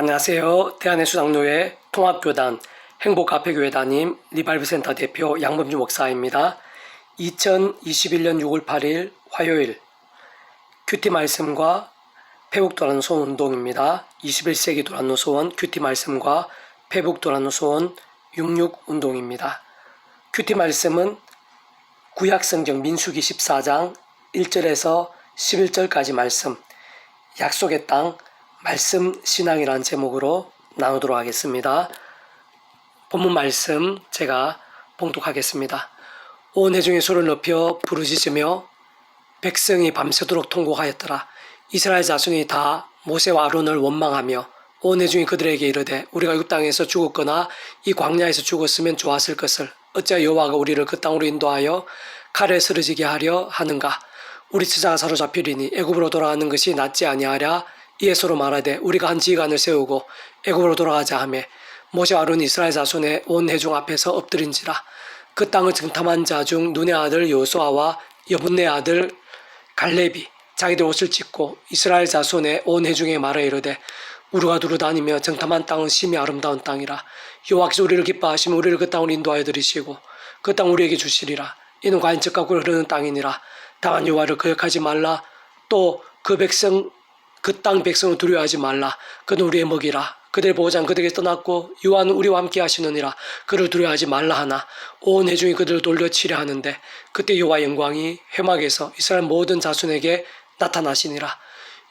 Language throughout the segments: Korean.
안녕하세요. 대한예수장로회 통합교단 행복카페교회 담임 리발브센터 대표 양범주 목사입니다. 2021년 6월 8일 화요일 큐티 말씀과 페북 도란노 소원 운동입니다. 21세기 도란노 소원 큐티 말씀과 페북 도란노 소원 66 운동입니다. 큐티 말씀은 구약성경 민수기 14장 1절에서 11절까지 말씀 약속의 땅 말씀 신앙이라는 제목으로 나누도록 하겠습니다. 본문 말씀 제가 봉독하겠습니다. 온 회중의 소를 높여 부르짖으며 백성이 밤새도록 통곡하였더라. 이스라엘 자손이 다 모세와 아론을 원망하며 온 회중이 그들에게 이르되 우리가 이 땅에서 죽었거나 이 광야에서 죽었으면 좋았을 것을 어찌하여 여호와가 우리를 그 땅으로 인도하여 칼에 쓰러지게 하려 하는가 우리 처자가 사로잡히리니 애굽으로 돌아가는 것이 낫지 아니하랴 서로 말하되 우리가 한 지휘관을 세우고 애굽으로 돌아가자 하매 모세와 아론이 이스라엘 자손의 온 회중 앞에서 엎드린지라 그 땅을 정탐한 자 중 눈의 아들 요수아와 여분네 아들 갈렙이 자기들 옷을 찢고 이스라엘 자손의 온 회중에 말하 이르되 우리가 두루 다니며 정탐한 땅은 심히 아름다운 땅이라 여호와께서 우리를 기뻐하시면 우리를 그 땅으로 인도하여 들이시고 그 땅 우리에게 주시리라. 이는 과연 꿀 흐르는 땅이니라. 다만 여호와를 거역하지 말라. 또 그 백성 그 땅 백성을 두려워하지 말라. 그는 우리의 먹이라. 그들의 보호자는 그들에게 떠났고 여호와는 우리와 함께 하시느니라. 그를 두려워하지 말라 하나. 온 회중이 그들을 돌려치려 하는데 그때 여호와 영광이 회막에서 이스라엘 모든 자손에게 나타나시니라.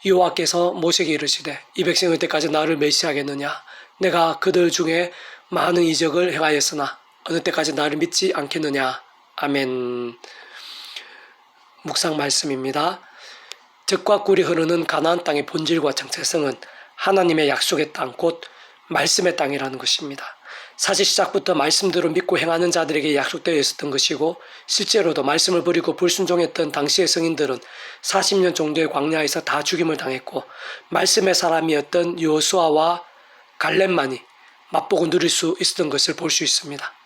여호와께서 모세에게 이르시되 이 백성이 그때까지 나를 멸시하겠느냐? 내가 그들 중에 많은 이적을 행하였으나 어느 때까지 나를 믿지 않겠느냐? 아멘. 묵상 말씀입니다. 적과 꿀이 흐르는 가나안 땅의 본질과 정체성은 하나님의 약속의 땅, 곧 말씀의 땅이라는 것입니다. 사실 시작부터 말씀대로 믿고 행하는 자들에게 약속되어 있었던 것이고 실제로도 말씀을 버리고 불순종했던 당시의 성인들은 40년 정도의 광야에서 다 죽임을 당했고 말씀의 사람이었던 요수아와 갈렙만이 맛보고 누릴 수 있었던 것을 볼 수 있습니다.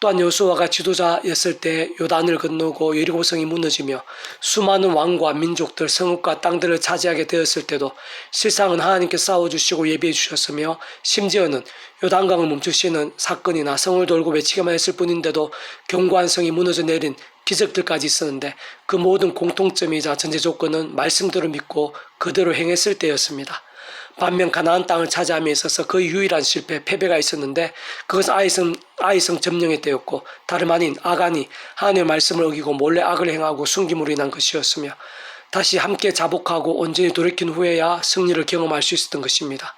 또한 여수아가 지도자였을 때 요단을 건너고 여리고성이 무너지며 수많은 왕과 민족들 성읍과 땅들을 차지하게 되었을 때도 실상은 하나님께 싸워주시고 예비해 주셨으며 심지어는 요단강을 멈추시는 사건이나 성을 돌고 외치기만 했을 뿐인데도 견고한 성이 무너져 내린 기적들까지 있었는데 그 모든 공통점이자 전제 조건은 말씀대로 믿고 그대로 행했을 때였습니다. 반면 가나안 땅을 차지함에 있어서 그 유일한 실패, 패배가 있었는데 그것은 아이성, 아이성 점령의 때였고 다름 아닌 아간이 하나님의 말씀을 어기고 몰래 악을 행하고 숨김으로 인한 것이었으며 다시 함께 자복하고 온전히 돌이킨 후에야 승리를 경험할 수 있었던 것입니다.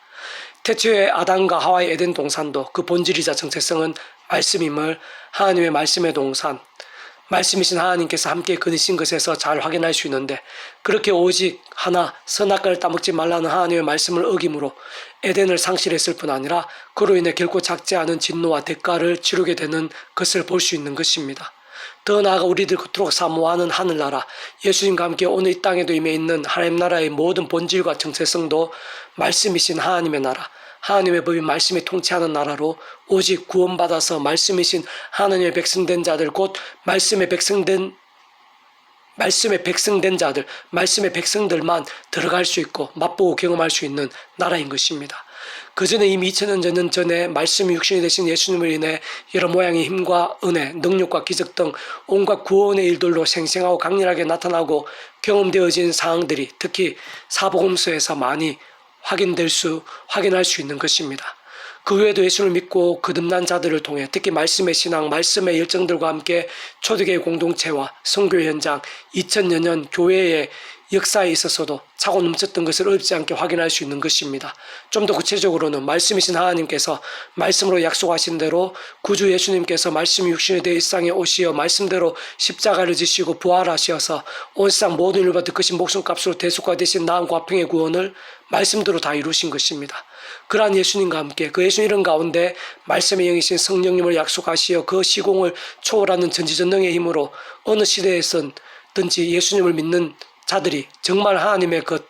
태초의 아담과 하와의 에덴 동산도 그 본질이자 정체성은 말씀임을 하나님의 말씀의 동산, 말씀이신 하나님께서 함께 거니신 것에서 잘 확인할 수 있는데 그렇게 오직 하나 선악과를 따먹지 말라는 하나님의 말씀을 어김으로 에덴을 상실했을 뿐 아니라 그로 인해 결코 작지 않은 진노와 대가를 치르게 되는 것을 볼 수 있는 것입니다. 더 나아가 우리들 그토록 사모하는 하늘나라 예수님과 함께 오늘 이 땅에도 임해 있는 하나님 나라의 모든 본질과 정체성도 말씀이신 하나님의 나라 하나님의 법이 말씀이 통치하는 나라로 오직 구원받아서 말씀이신 하나님의 백성된 자들 곧 말씀의 백성된 말씀의 백성된 자들, 말씀의 백성들만 들어갈 수 있고 맛보고 경험할 수 있는 나라인 것입니다. 그 전에 이미 2000년 전 전에 말씀이 육신이 되신 예수님을 인해 여러 모양의 힘과 은혜, 능력과 기적 등 온갖 구원의 일들로 생생하고 강렬하게 나타나고 경험되어진 사항들이 특히 사복음서에서 많이 확인될 수, 확인할 수 있는 것입니다. 그 외에도 예수를 믿고 거듭난 자들을 통해 특히 말씀의 신앙, 말씀의 열정들과 함께 초대교회 공동체와 성교 현장, 2000여 년 교회의 역사에 있어서도 차고 넘쳤던 것을 어렵지 않게 확인할 수 있는 것입니다. 좀 더 구체적으로는 말씀이신 하나님께서 말씀으로 약속하신 대로 구주 예수님께서 말씀이 육신이 되어 일상에 오시어 말씀대로 십자가를 지시고 부활하셔서 온 세상 모든 일과 득크신 목숨값으로 대속화 되신 나음과 평의 구원을 말씀대로 다 이루신 것입니다. 그러한 예수님과 함께 그 예수 이름 가운데 말씀의 영이신 성령님을 약속하시어 그 시공을 초월하는 전지전능의 힘으로 어느 시대에선 든지 예수님을 믿는 자들이 정말 하나님의 것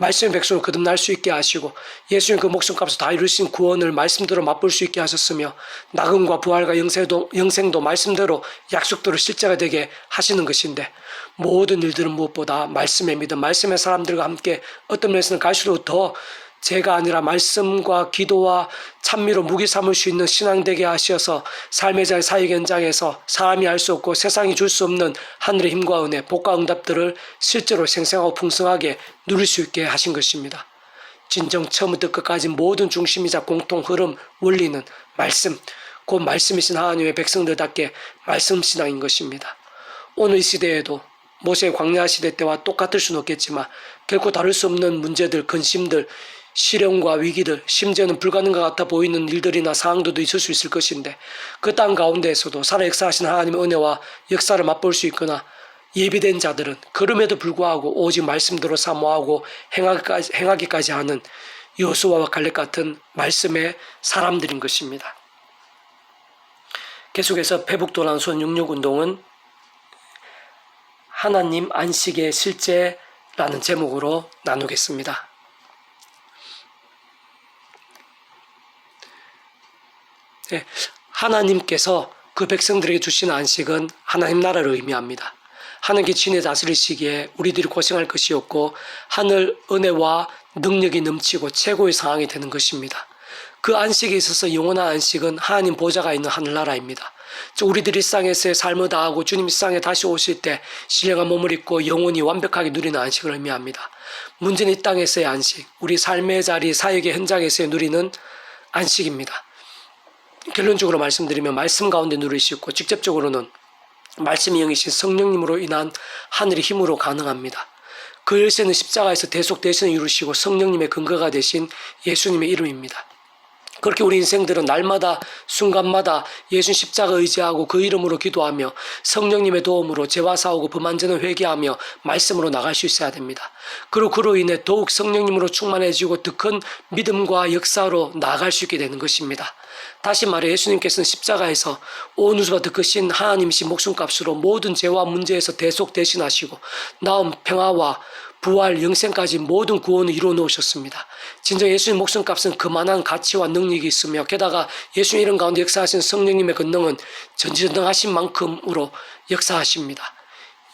말씀의 백성을 거듭날 수 있게 하시고 예수님 그 목숨값을 다 이루신 구원을 말씀대로 맛볼 수 있게 하셨으며 낙음과 부활과 영생도, 영생도 말씀대로 약속대로 실제가 되게 하시는 것인데 모든 일들은 무엇보다 말씀의 믿음, 말씀의 사람들과 함께 어떤 면에서는 갈수록 더 제가 아니라 말씀과 기도와 찬미로 무기 삼을 수 있는 신앙 되게 하셔서 삶의 잘 사역 현장에서 사람이 알 수 없고 세상이 줄 수 없는 하늘의 힘과 은혜, 복과 응답들을 실제로 생생하고 풍성하게 누릴 수 있게 하신 것입니다. 진정 처음부터 끝까지 모든 중심이자 공통 흐름, 원리는 말씀, 곧 말씀이신 하나님의 백성들답게 말씀 신앙인 것입니다. 오늘 이 시대에도 모세의 광야 시대 때와 똑같을 수는 없겠지만 결코 다를 수 없는 문제들, 근심들, 시련과 위기들, 심지어는 불가능과 같아 보이는 일들이나 상황들도 있을 수 있을 것인데 그 땅 가운데에서도 살아 역사하신 하나님의 은혜와 역사를 맛볼 수 있거나 예비된 자들은 그럼에도 불구하고 오직 말씀대로 사모하고 행하기까지, 행하기까지 하는 여수와 갈렙 같은 말씀의 사람들인 것입니다. 계속해서 페북도난손 육육운동은 하나님 안식의 실제라는 제목으로 나누겠습니다. 하나님께서 그 백성들에게 주신 안식은 하나님 나라를 의미합니다. 하나님께 친히 다스리시기에 우리들이 고생할 것이 없고 하늘 은혜와 능력이 넘치고 최고의 상황이 되는 것입니다. 그 안식에 있어서 영원한 안식은 하나님 보좌가 있는 하늘나라입니다. 즉 우리들이 일상에서의 삶을 다하고 주님 일상에 다시 오실 때 신령한 몸을 입고 영원히 완벽하게 누리는 안식을 의미합니다. 문제는 이 땅에서의 안식, 우리 삶의 자리, 사역의 현장에서의 누리는 안식입니다. 결론적으로 말씀드리면 말씀 가운데 있고 직접적으로는 말씀이 영이신 성령님으로 인한 하늘의 힘으로 가능합니다. 그 열쇠는 십자가에서 대속 대신을 이루시고 성령님의 근거가 되신 예수님의 이름입니다. 그렇게 우리 인생들은 날마다 순간마다 예수 십자가 의지하고 그 이름으로 기도하며 성령님의 도움으로 죄와 싸우고 범한 죄는 회개하며 말씀으로 나갈 수 있어야 됩니다. 그리고 그로 인해 더욱 성령님으로 충만해지고 더 큰 믿음과 역사로 나아갈 수 있게 되는 것입니다. 다시 말해 예수님께서는 십자가에서 온 우주가 더 크신 하나님이신 목숨값으로 모든 죄와 문제에서 대속 대신하시고 나음 평화와 부활, 영생까지 모든 구원을 이루어 놓으셨습니다. 진정 예수님 목숨값은 그만한 가치와 능력이 있으며 게다가 예수님 이름 가운데 역사하신 성령님의 권능은 전지전능하신 만큼으로 역사하십니다.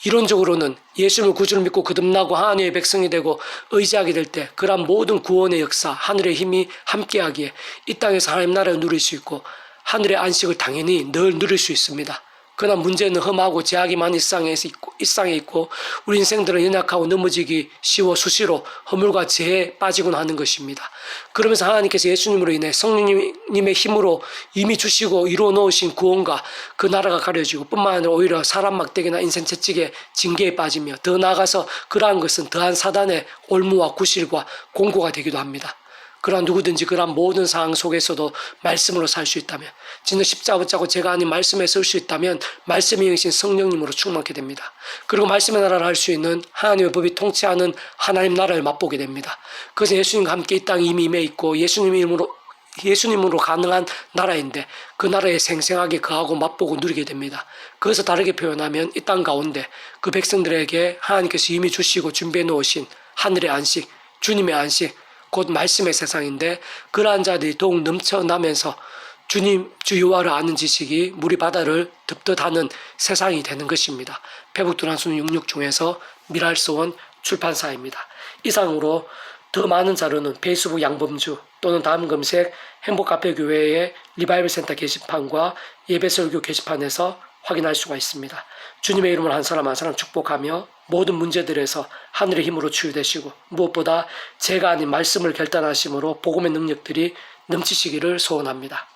이론적으로는 예수님을 구주를 믿고 거듭나고 하나님의 백성이 되고 의지하게 될 때 그러한 모든 구원의 역사, 하늘의 힘이 함께하기에 이 땅에서 하나님 나라를 누릴 수 있고 하늘의 안식을 당연히 늘 누릴 수 있습니다. 그러나 문제는 험하고 제약이 많은 일상에 있고, 일상에 있고 우리 인생들은 연약하고 넘어지기 쉬워 수시로 허물과 죄에 빠지곤 하는 것입니다. 그러면서 하나님께서 예수님으로 인해 성령님의 힘으로 이미 주시고 이루어 놓으신 구원과 그 나라가 가려지고 뿐만 아니라 오히려 사람 막대기나 인생 채찍에 징계에 빠지며 더 나아가서 그러한 것은 더한 사단의 올무와 구실과 공고가 되기도 합니다. 그러한 누구든지 그러한 모든 상황 속에서도 말씀으로 살 수 있다면 진짜 십자가 붙잡고 제가 아닌 말씀에 설 수 있다면 말씀이 영이신 성령님으로 충만하게 됩니다. 그리고 말씀의 나라를 할 수 있는 하나님의 법이 통치하는 하나님 나라를 맛보게 됩니다. 그래서 예수님과 함께 이 땅에 이미 임해 있고 예수님 이름으로 예수님으로 가능한 나라인데 그 나라에 생생하게 거하고 맛보고 누리게 됩니다. 그래서 다르게 표현하면 이 땅 가운데 그 백성들에게 하나님께서 이미 주시고 준비해 놓으신 하늘의 안식, 주님의 안식, 곧 말씀의 세상인데 그러한 자들이 더욱 넘쳐나면서 주님 주 여호와를 아는 지식이 물이 바다를 덮듯하는 세상이 되는 것입니다. 페북도란순 66 중에서 미랄소원 출판사입니다. 이상으로 더 많은 자료는 페이스북 양범주 또는 다음 검색 행복카페 교회의 리바이벌 센터 게시판과 예배설교 게시판에서 확인할 수가 있습니다. 주님의 이름을 한 사람 한 사람 축복하며 모든 문제들에서 하늘의 힘으로 치유되시고 무엇보다 제가 아닌 말씀을 결단하심으로 복음의 능력들이 넘치시기를 소원합니다.